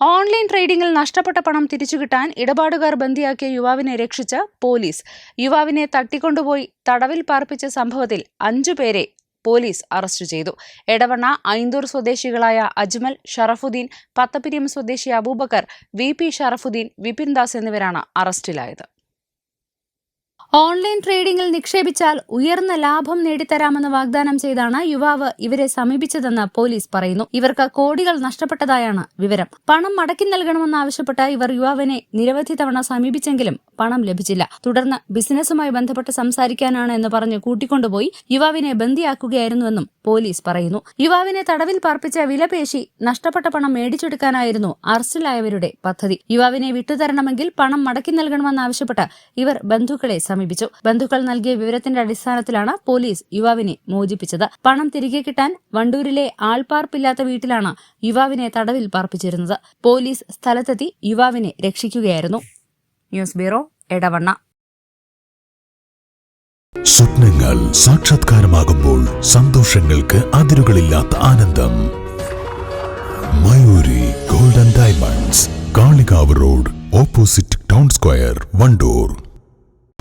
Online ട്രേഡിംഗിൽ നഷ്ടപ്പെട്ട പണം തിരിച്ചു കിട്ടാൻ ഇടപാടുകാർ ബന്ദിയാക്കിയ യുവാവിനെ രക്ഷിച്ച പോലീസ്. യുവാവിനെ തട്ടിക്കൊണ്ടുപോയി തടവിൽ പാർപ്പിച്ച സംഭവത്തിൽ അഞ്ചുപേരെ പോലീസ് അറസ്റ്റ് ചെയ്തു. എടവണ്ണ ഐന്തൂർ സ്വദേശികളായ അജ്മൽ ഷറഫുദ്ദീൻ പത്തപ്പിരിയം സ്വദേശി അബൂബക്കർ വി പി ഷറഫുദ്ദീൻ വിപിൻ ദാസ് എന്നിവരാണ് അറസ്റ്റിലായത്. ഓൺലൈൻ ട്രേഡിംഗിൽ നിക്ഷേപിച്ചാൽ ഉയർന്ന ലാഭം നേടിത്തരാമെന്ന് വാഗ്ദാനം ചെയ്താണ് യുവാവ് ഇവരെ സമീപിച്ചതെന്ന് പോലീസ് പറയുന്നു. ഇവർക്ക് കോടികൾ നഷ്ടപ്പെട്ടതായാണ് വിവരം. പണം മടക്കി നൽകണമെന്നാവശ്യപ്പെട്ട് ഇവർ യുവാവിനെ നിരവധി തവണ സമീപിച്ചെങ്കിലും പണം ലഭിച്ചില്ല. തുടർന്ന് ബിസിനസ്സുമായി ബന്ധപ്പെട്ട് സംസാരിക്കാനാണ് എന്ന് പറഞ്ഞ് കൂട്ടിക്കൊണ്ടുപോയി യുവാവിനെ ബന്ദിയാക്കുകയായിരുന്നുവെന്നും പോലീസ് പറയുന്നു. യുവാവിനെ തടവിൽ പാർപ്പിച്ച വിലപേശി നഷ്ടപ്പെട്ട പണം മേടിച്ചെടുക്കാനായിരുന്നു അറസ്റ്റിലായവരുടെ പദ്ധതി. യുവാവിനെ വിട്ടുതരണമെങ്കിൽ പണം മടക്കി നൽകണമെന്നാവശ്യപ്പെട്ട് ഇവർ ബന്ധുക്കളെ സമീപിച്ചു. ബന്ധുക്കൾ നൽകിയ വിവരത്തിന്റെ അടിസ്ഥാനത്തിലാണ് പോലീസ് യുവാവിനെ മോചിപ്പിച്ചത്. പണം തിരികെ കിട്ടാൻ വണ്ടൂരിലെ ആൾപാർപ്പില്ലാത്ത വീട്ടിലാണ് യുവാവിനെ തടവിൽ പാർപ്പിച്ചിരുന്നത്. പോലീസ് സ്ഥലത്തെത്തി യുവാവിനെ രക്ഷിക്കുകയായിരുന്നു. News bureau Edavanna. സ്വപ്നങ്ങൾ സാക്ഷാത്കാരമാകുമ്പോൾ സന്തോഷങ്ങൾക്ക് അതിരുകളില്ലാത്ത ആനന്ദം. Mayuri golden diamonds Kalikavu road opposite town square Wandoor.